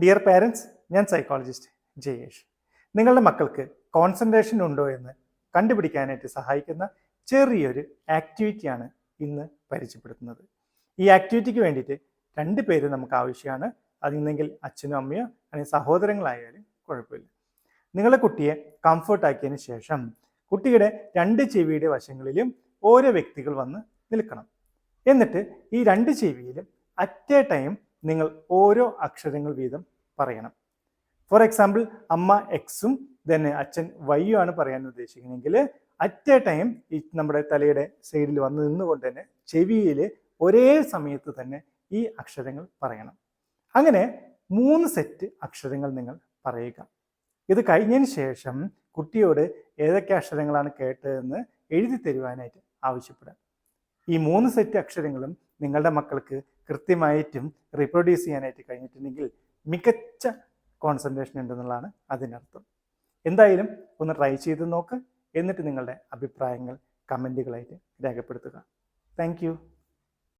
Dear parents ഞാൻ psychologist Jayesh. നിങ്ങളുടെ മക്കൾക്ക് കോൺസെൻട്രേഷൻ ഉണ്ടോ എന്ന് കണ്ടുപിടിക്കാനായിട്ട് സഹായിക്കുന്ന ചെറിയൊരു ആക്ടിവിറ്റിയാണ് ഇന്ന് പരിചയപ്പെടുത്തുന്നത്. ഈ ആക്ടിവിറ്റിക്ക് വേണ്ടിയിട്ട് രണ്ട് പേര് നമുക്ക് ആവശ്യമാണ്. അതിന്നെങ്കിൽ അച്ഛനും അമ്മയോ അല്ലെങ്കിൽ സഹോദരങ്ങളായാലും കുഴപ്പമില്ല. നിങ്ങളുടെ കുട്ടിയെ കംഫർട്ടാക്കിയതിന് ശേഷം കുട്ടിയുടെ രണ്ട് ചെവിയുടെ വശങ്ങളിലും ഓരോ വ്യക്തികൾ വന്ന് നിൽക്കണം. എന്നിട്ട് ഈ രണ്ട് ചെവിയിലും അറ്റ് എ ടൈം നിങ്ങൾ ഓരോ അക്ഷരങ്ങൾ വീതം പറയണം. ഫോർ എക്സാമ്പിൾ അമ്മ എക്സും ദെൻ അച്ഛൻ വൈയും ആണ് പറയാൻ ഉദ്ദേശിക്കുന്നതെങ്കിൽ അറ്റ് എ ടൈം ഈ നമ്മുടെ തലയുടെ സൈഡിൽ വന്ന് നിന്നുകൊണ്ട് തന്നെ ചെവിയിൽ ഒരേ സമയത്ത് തന്നെ ഈ അക്ഷരങ്ങൾ പറയണം. അങ്ങനെ മൂന്ന് സെറ്റ് അക്ഷരങ്ങൾ നിങ്ങൾ പറയുക. ഇത് കഴിഞ്ഞതിന് ശേഷം കുട്ടിയോട് ഏതൊക്കെ അക്ഷരങ്ങളാണ് കേട്ടതെന്ന് എഴുതി തരുവാനായിട്ട് ആവശ്യപ്പെടാം ഈ മൂന്ന് സെറ്റ് അക്ഷരങ്ങളും നിങ്ങളുടെ മക്കൾക്ക് കൃത്യമായിട്ടും റീപ്രൊഡ്യൂസ് ചെയ്യാനായിട്ട് കഴിഞ്ഞിട്ടുണ്ടെങ്കിൽ മികച്ച കോൺസെൻട്രേഷൻ ഉണ്ടെന്നുള്ളതാണ് അതിനർത്ഥം. എന്തായാലും ഒന്ന് ട്രൈ ചെയ്ത് നോക്ക്. എന്നിട്ട് നിങ്ങളുടെ അഭിപ്രായങ്ങൾ കമന്റുകളായിട്ട് രേഖപ്പെടുത്തുക. താങ്ക്